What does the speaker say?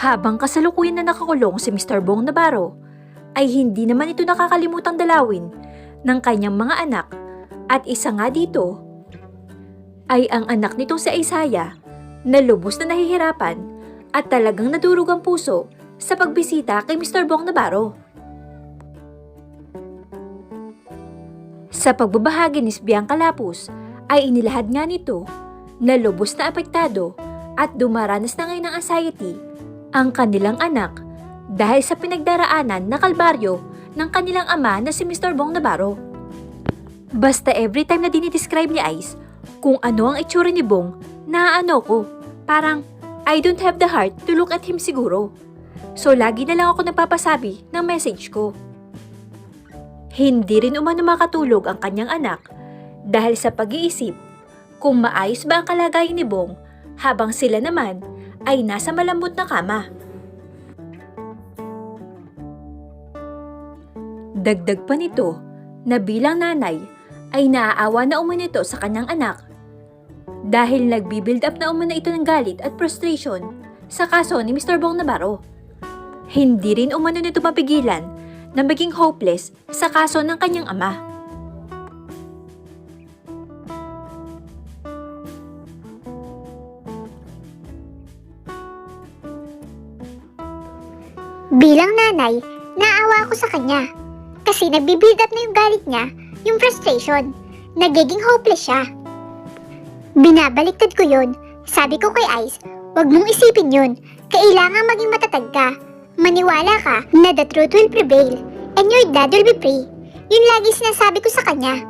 Habang kasalukuyan na nakakulong si Mr. Bong Navarro, ay hindi naman ito nakakalimutang dalawin ng kanyang mga anak at isa nga dito ay ang anak nitong si Isaiah na lubos na nahihirapan at talagang nadurog ang puso sa pagbisita kay Mr. Bong Navarro. Sa pagbabahagi ni Bianca Lapus ay inilahad nga nito na lubos na apektado at dumaranas na ngayon ng anxiety ang kanilang anak dahil sa pinagdaraanan na kalbaryo ng kanilang ama na si Mr. Bong Navarro. Basta every time na dinidescribe ni Ice kung ano ang itsura ni Bong, naaano ko. Parang, I don't have the heart to look at him siguro. So lagi na lang ako nagpapasabi ng message ko. Hindi rin umano makatulog ang kanyang anak dahil sa pag-iisip kung maayos ba ang kalagayan ni Bong habang sila naman ay nasa malambot na kama. Dagdag pa nito na bilang nanay ay naaawa na umano ito sa kanyang anak dahil nagbibuild up na umano ito ng galit at frustration sa kaso ni Mr. Bong Navarro. Hindi rin umano nito mapigilan na maging hopeless sa kaso ng kanyang ama. Bilang nanay, naawa ako sa kanya. Kasi nagbibuild up na yung galit niya, yung frustration. Nagiging hopeless siya. Binabaliktad ko yun. Sabi ko kay Ice, wag mong isipin yun. Kailangan maging matatag ka. Maniwala ka na the truth will prevail and your dad will be free. Yun lagi sinasabi ko sa kanya.